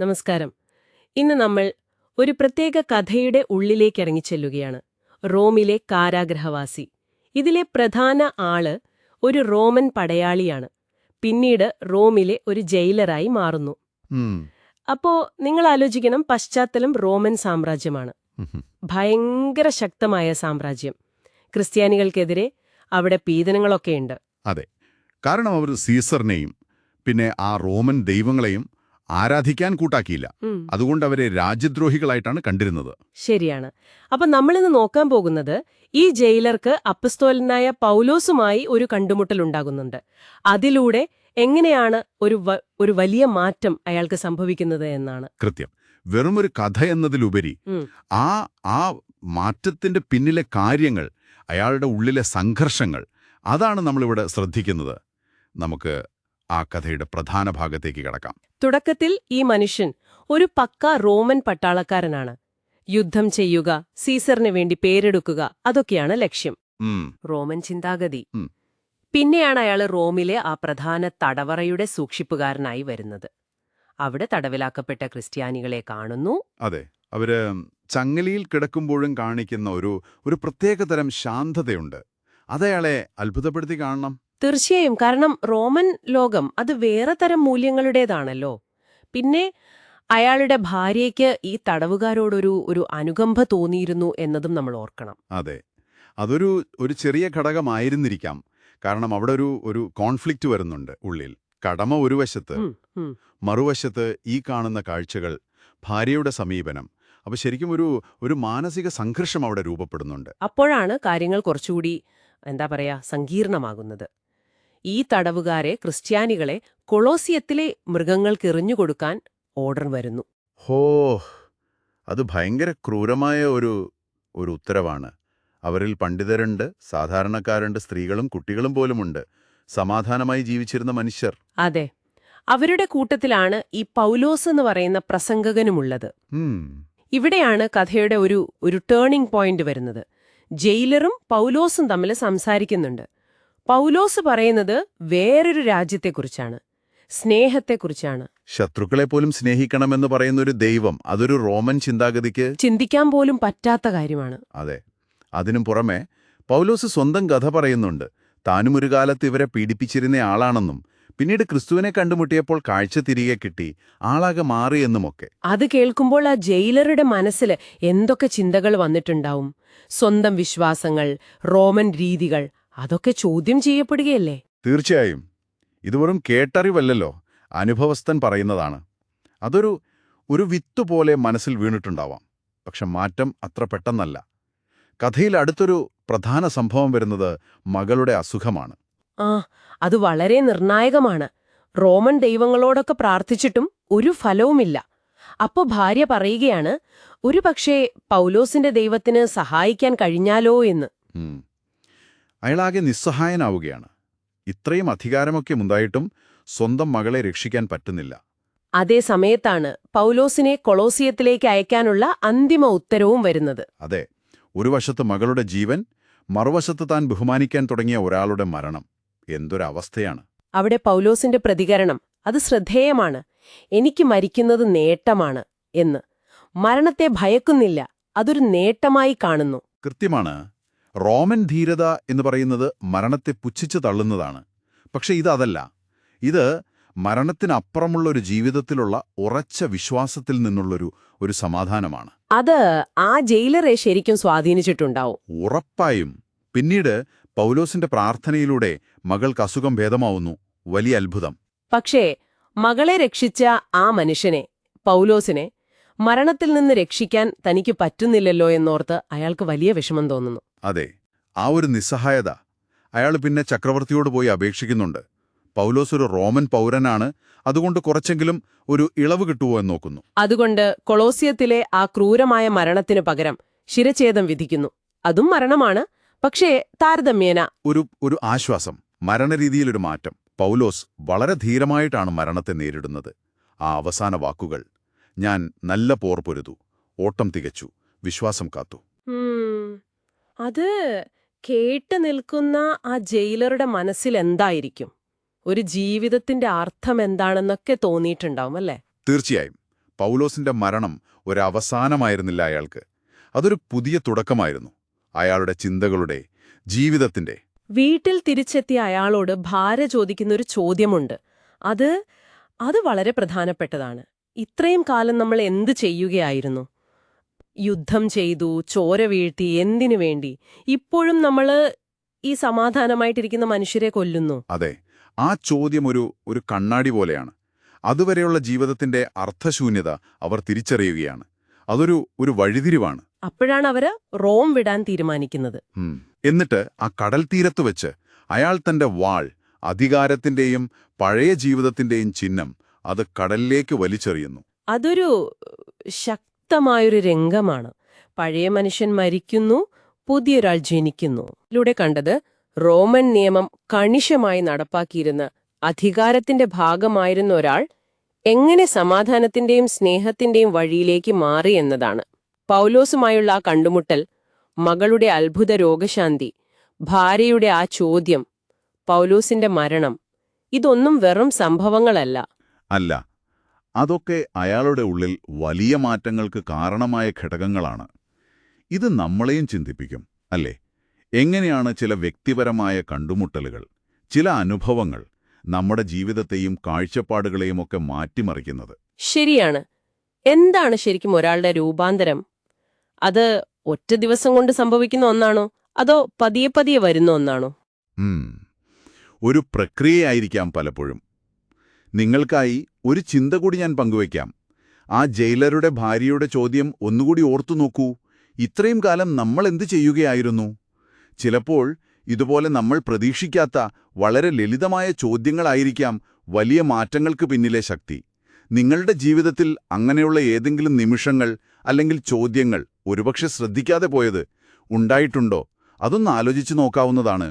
നമസ്കാരം. ഇന്ന് നമ്മൾ ഒരു പ്രത്യേക കഥയുടെ ഉള്ളിലേക്ക് ഇറങ്ങിച്ചെല്ലുകയാണ് റോമിലെ കാരാഗ്രഹവാസി. ഇതിലെ പ്രധാന ആൾ ഒരു റോമൻ പടയാളിയാണ്. പിന്നീട് റോമിലെ ഒരു ജയിലറായി മാറുന്നു. അപ്പോ നിങ്ങൾ ആലോചിക്കണം പശ്ചാത്തലം റോമൻ സാമ്രാജ്യമാണ്. ഭയങ്കര ശക്തമായ സാമ്രാജ്യം. ക്രിസ്ത്യാനികൾക്കെതിരെ അവിടെ പീഡനങ്ങളൊക്കെയുണ്ട്. കാരണം അവർ സീസറിനെയും പിന്നെ ആ റോമൻ ദൈവങ്ങളെയും ആരാധിക്കാൻ കൂട്ടാക്കിയില്ല. അതുകൊണ്ട് അവരെ രാജ്യദ്രോഹികളായിട്ടാണ് കണ്ടിരുന്നത്. ശരിയാണ്. അപ്പൊ നമ്മളിന്ന് നോക്കാൻ പോകുന്നത് ഈ ജയിലർക്ക് അപ്പസ്തോലനായ പൗലോസുമായി ഒരു കണ്ടുമുട്ടൽ ഉണ്ടാകുന്നുണ്ട്. അതിലൂടെ എങ്ങനെയാണ് ഒരു ഒരു വലിയ മാറ്റം അയാൾക്ക് സംഭവിക്കുന്നത് എന്നാണ്. കൃത്യം. വെറുമൊരു കഥ എന്നതിലുപരി ആ ആ മാറ്റത്തിന്റെ പിന്നിലെ കാര്യങ്ങൾ അയാളുടെ ഉള്ളിലെ സംഘർഷങ്ങൾ അതാണ് നമ്മളിവിടെ ശ്രദ്ധിക്കുന്നത്. നമുക്ക് ആ കഥയുടെ പ്രധാന ഭാഗത്തേക്ക് കടക്കാം. തുടക്കത്തിൽ ഈ മനുഷ്യൻ ഒരു പക്ക റോമൻ പട്ടാളക്കാരനാണ്. യുദ്ധം ചെയ്യുക സീസറിന് വേണ്ടി പേരെടുക്കുക അതൊക്കെയാണ് ലക്ഷ്യം. റോമൻ ചിന്താഗതി. പിന്നെയാണ് അയാൾ റോമിലെ ആ പ്രധാന തടവറയുടെ സൂക്ഷിപ്പുകാരനായി വരുന്നത്. അവിടെ തടവിലാക്കപ്പെട്ട ക്രിസ്ത്യാനികളെ കാണുന്നു. അതെ അവർ ചങ്ങലിയിൽ കിടക്കുമ്പോഴും കാണിക്കുന്ന ഒരു ഒരു പ്രത്യേകതരം ശാന്തതയുണ്ട്. അതയാളെ അത്ഭുതപ്പെടുത്തി കാണണം. തീർച്ചയായും. കാരണം റോമൻ ലോകം അത് വേറെ തരം മൂല്യങ്ങളുടേതാണല്ലോ. പിന്നെ അയാളുടെ ഭാര്യയ്ക്ക് ഈ തടവുകാരോടൊരു ഒരു അനുകമ്പ തോന്നിയിരുന്നു എന്നതും നമ്മൾ ഓർക്കണം. അതെ. അതൊരു ഒരു ചെറിയ ഘടകമായിരുന്നിരിക്കാം. കാരണം അവിടെ ഒരു ഒരു കോൺഫ്ലിക്റ്റ് വരുന്നുണ്ട് ഉള്ളിൽ. കടമ ഒരു വശത്ത്. മറുവശത്ത് ഈ കാണുന്ന കാഴ്ചകൾ ഭാര്യയുടെ സമീപനം. അപ്പൊ ശരിക്കും ഒരു ഒരു മാനസിക സംഘർഷം അവിടെ രൂപപ്പെടുന്നുണ്ട്. അപ്പോഴാണ് കാര്യങ്ങൾ കുറച്ചുകൂടി എന്താ പറയാ സങ്കീർണമാകുന്നത്. ഈ തടവുകാരെ ക്രിസ്ത്യാനികളെ കൊളോസിയത്തിലെ മൃഗങ്ങൾക്ക് എറിഞ്ഞുകൊടുക്കാൻ ഓർഡർ വരുന്നു. ഹോ അത് ഭയങ്കര ക്രൂരമായ ഒരു ഒരു ഉത്തരവാണ്. അവരിൽ പണ്ഡിതരുണ്ട് സാധാരണക്കാരുണ്ട് സ്ത്രീകളും കുട്ടികളും പോലുമുണ്ട്. സമാധാനമായി ജീവിച്ചിരുന്ന മനുഷ്യർ. അതെ. അവരുടെ കൂട്ടത്തിലാണ് ഈ പൗലോസ് എന്ന് പറയുന്ന പ്രസംഗകനുമുള്ളത്. ഇവിടെയാണ് കഥയുടെ ഒരു ഒരു ടേണിംഗ് പോയിന്റ് വരുന്നത്. ജയിലറും പൗലോസും തമ്മിൽ സംസാരിക്കുന്നുണ്ട്. പൗലോസ് പറയുന്നത് വേറൊരു രാജ്യത്തെക്കുറിച്ചാണ് സ്നേഹത്തെക്കുറിച്ചാണ്. ശത്രുക്കളെ പോലും സ്നേഹിക്കണമെന്ന് പറയുന്ന ഒരു ദൈവം അതൊരു റോമൻ ചിന്താഗതിക്ക് ചിന്തിക്കാൻ പോലും പറ്റാത്ത കാര്യമാണ്. അതെ അതിനു പുറമെ പൗലോസ് സ്വന്തം കഥ പറയുന്നുണ്ട്. താനും ഒരു കാലത്ത് ഇവരെ പീഡിപ്പിച്ചിരുന്ന ആളാണെന്നും പിന്നീട് ക്രിസ്തുവിനെ കണ്ടുമുട്ടിയപ്പോൾ കാഴ്ച തിരികെ കിട്ടി ആളാകെ മാറിയെന്നുമൊക്കെ അത് കേൾക്കുമ്പോൾ ആ ജയിലറുടെ മനസ്സിൽ എന്തൊക്കെ ചിന്തകൾ വന്നിട്ടുണ്ടാവും? സ്വന്തം വിശ്വാസങ്ങൾ റോമൻ രീതികൾ അതൊക്കെ ചോദ്യം ചെയ്യപ്പെടുകയല്ലേ? തീർച്ചയായും. ഇത് വെറും കേട്ടറിവല്ലല്ലോ. അനുഭവസ്ഥൻ പറയുന്നതാണ്. അതൊരു ഒരു വിത്തുപോലെ മനസ്സിൽ വീണിട്ടുണ്ടാവാം. പക്ഷെ മാറ്റം അത്ര പെട്ടെന്നല്ല. കഥയിൽ അടുത്തൊരു പ്രധാന സംഭവം വരുന്നത് മകളുടെ അസുഖമാണ്. ആ അത് വളരെ നിർണായകമാണ്. റോമൻ ദൈവങ്ങളോടൊക്കെ പ്രാർത്ഥിച്ചിട്ടും ഒരു ഫലവുമില്ല. അപ്പോ ഭാര്യ പറയുകയാണ് ഒരു പക്ഷേ പൗലോസിന്റെ ദൈവത്തിന് സഹായിക്കാൻ കഴിഞ്ഞാലോ എന്ന്. അയാളാകെ നിസ്സഹായനാവുകയാണ്. ഇത്രയും അധികാരമൊക്കെ ഉണ്ടായിട്ടും സ്വന്തം മകളെ രക്ഷിക്കാൻ പറ്റുന്നില്ല. അതേ സമയത്താണ് പൗലോസിനെ കൊളോസിയത്തിലേക്ക് അയക്കാനുള്ള അന്തിമ ഉത്തരവും വരുന്നത്. അതെ ഒരു വശത്ത് മകളുടെ ജീവൻ മറുവശത്ത് താൻ ബഹുമാനിക്കാൻ തുടങ്ങിയ ഒരാളുടെ മരണം. എന്തൊരവസ്ഥയാണ്. അവിടെ പൗലോസിന്റെ പ്രതികരണം അത് ശ്രദ്ധേയമാണ്. എനിക്ക് മരിക്കുന്നത് നേട്ടമാണ് എന്ന്. മരണത്തെ ഭയക്കുന്നില്ല അതൊരു നേട്ടമായി കാണുന്നു. കൃത്യമാണ്. റോമൻ ധീരത എന്ന് പറയുന്നത് മരണത്തെ പുച്ഛിച്ചു തള്ളുന്നതാണ്. പക്ഷെ ഇതല്ല ഇത് മരണത്തിനപ്പുറമുള്ള ഒരു ജീവിതത്തിലുള്ള ഉറച്ച വിശ്വാസത്തിൽ നിന്നുള്ളൊരു ഒരു സമാധാനമാണ്. അത് ആ ജയിലറെ ശരിക്കും സ്വാധീനിച്ചിട്ടുണ്ടാവും. ഉറപ്പായും. പിന്നീട് പൗലോസിന്റെ പ്രാർത്ഥനയിലൂടെ മകൾക്ക് അസുഖം ഭേദമാവുന്നു. വലിയ അത്ഭുതം. പക്ഷേ മകളെ രക്ഷിച്ച ആ മനുഷ്യനെ പൗലോസിനെ മരണത്തിൽ നിന്ന് രക്ഷിക്കാൻ തനിക്ക് പറ്റുന്നില്ലല്ലോ എന്നോർത്ത് അയാൾക്ക് വലിയ വിഷമം തോന്നുന്നു. അതെ ആ ഒരു നിസ്സഹായത. അയാൾ പിന്നെ ചക്രവർത്തിയോട് പോയി അപേക്ഷിക്കുന്നുണ്ട്. പൗലോസ് ഒരു റോമൻ പൗരനാണ് അതുകൊണ്ട് കുറച്ചെങ്കിലും ഒരു ഇളവ് കിട്ടുവോ എന്ന് നോക്കുന്നു. അതുകൊണ്ട് കൊളോസിയത്തിലെ ആ ക്രൂരമായ മരണത്തിനു പകരം ശിരഛേദം വിധിക്കുന്നു. അതും മരണമാണ് പക്ഷേ താരതമ്യേന ഒരു ഒരു ആശ്വാസം മരണരീതിയിലൊരു മാറ്റം. പൗലോസ് വളരെ ധീരമായിട്ടാണ് മരണത്തെ നേരിടുന്നത്. ആ അവസാന വാക്കുകൾ. ഞാൻ നല്ല പോർ പൊരുതു. ഓട്ടം തികച്ചു. വിശ്വാസം കാത്തു. അത് കേട്ട് നിൽക്കുന്ന ആ ജയിലറുടെ മനസ്സിൽ എന്തായിരിക്കും? ഒരു ജീവിതത്തിന്റെ അർത്ഥം എന്താണെന്നൊക്കെ തോന്നിയിട്ടുണ്ടാവും അല്ലേ? തീർച്ചയായും. പൗലോസിന്റെ മരണം ഒരു അവസാനമായിരുന്നില്ല അയാൾക്ക്. അതൊരു പുതിയ തുടക്കമായിരുന്നു. അയാളുടെ ചിന്തകളുടെ ജീവിതത്തിന്റെ വീട്ടിൽ തിരിച്ചെത്തിയ അയാളോട് ഭാര്യ ചോദിക്കുന്ന ഒരു ചോദ്യമുണ്ട്. അത് അത് വളരെ പ്രധാനപ്പെട്ടതാണ്. ഇത്രയും കാലം നമ്മൾ എന്ത് ചെയ്യുകയായിരുന്നു? യുദ്ധം ചെയ്തു ചോര വീഴ്ത്തി എന്തിനു വേണ്ടി? ഇപ്പോഴും നമ്മൾ ഈ സമാധാനമായിട്ടിരിക്കുന്ന മനുഷ്യരെ കൊല്ലുന്നു. അതെ. ആ ചോദ്യം ഒരു ഒരു കണ്ണാടി പോലെയാണ്. അതുവരെയുള്ള ജീവിതത്തിന്റെ അർത്ഥശൂന്യത അവർ തിരിച്ചറിയുകയാണ്. അതൊരു ഒരു വഴിതിരിവാണ്. അപ്പോഴാണ് അവർ റോം വിടാൻ തീരുമാനിക്കുന്നത്. എന്നിട്ട് ആ കടൽ തീരത്ത് വെച്ച് അയാൾ തന്റെ വാൾ അധികാരത്തിന്റെയും പഴയ ജീവിതത്തിന്റെയും ചിഹ്നം അത് കടലിലേക്ക് വലിച്ചെറിയുന്നു. അതൊരു ശക്തമായൊരു രംഗമാണ്. പഴയ മനുഷ്യൻ മരിക്കുന്നു പുതിയൊരാൾ ജനിക്കുന്നു. ഇതിലൂടെ കണ്ടത് റോമൻ നിയമം കണിശമായി നടപ്പാക്കിയിരുന്ന അധികാരത്തിന്റെ ഭാഗമായിരുന്ന ഒരാൾ എങ്ങനെ സമാധാനത്തിന്റെയും സ്നേഹത്തിന്റെയും വഴിയിലേക്ക് മാറി എന്നതാണ്. പൗലോസുമായുള്ള ആ കണ്ടുമുട്ടൽ മകളുടെ അത്ഭുത രോഗശാന്തി ഭാര്യയുടെ ആ ചോദ്യം പൗലോസിന്റെ മരണം ഇതൊന്നും വെറും സംഭവങ്ങളല്ല. അല്ല അതൊക്കെ അയാളുടെ ഉള്ളിൽ വലിയ മാറ്റങ്ങൾക്ക് കാരണമായ ഘടകങ്ങളാണ്. ഇത് നമ്മളെയും ചിന്തിപ്പിക്കും അല്ലേ? എങ്ങനെയാണ് ചില വ്യക്തിപരമായ കണ്ടുമുട്ടലുകൾ ചില അനുഭവങ്ങൾ നമ്മുടെ ജീവിതത്തെയും കാഴ്ചപ്പാടുകളെയും ഒക്കെ മാറ്റിമറിക്കുന്നത്? ശരിയാണ്. എന്താണ് ശരിക്കും ഒരാളുടെ രൂപാന്തരം? അത് ഒറ്റ ദിവസം കൊണ്ട് സംഭവിക്കുന്ന ഒന്നാണോ? അതോ പതിയെ പതിയെ വരുന്ന ഒന്നാണോ. ഒരു പ്രക്രിയയായിരിക്കാം പലപ്പോഴും. നിങ്ങൾക്കായി ഒരു ചിന്ത കൂടി ഞാൻ പങ്കുവയ്ക്കാം. ആ ജയിലറുടെ ഭാര്യയുടെ ചോദ്യം ഒന്നുകൂടി ഓർത്തു നോക്കൂ. ഇത്രയും കാലം നമ്മൾ എന്തു ചെയ്യുകയായിരുന്നു? ചിലപ്പോൾ ഇതുപോലെ നമ്മൾ പ്രതീക്ഷിക്കാത്ത വളരെ ലളിതമായ ചോദ്യങ്ങളായിരിക്കാം വലിയ മാറ്റങ്ങൾക്ക് പിന്നിലെ ശക്തി. നിങ്ങളുടെ ജീവിതത്തിൽ അങ്ങനെയുള്ള ഏതെങ്കിലും നിമിഷങ്ങൾ അല്ലെങ്കിൽ ചോദ്യങ്ങൾ ഒരുപക്ഷെ ശ്രദ്ധിക്കാതെ പോയത് ഉണ്ടായിട്ടുണ്ടോ? അതൊന്ന് ആലോചിച്ചു നോക്കാവുന്നതാണ്.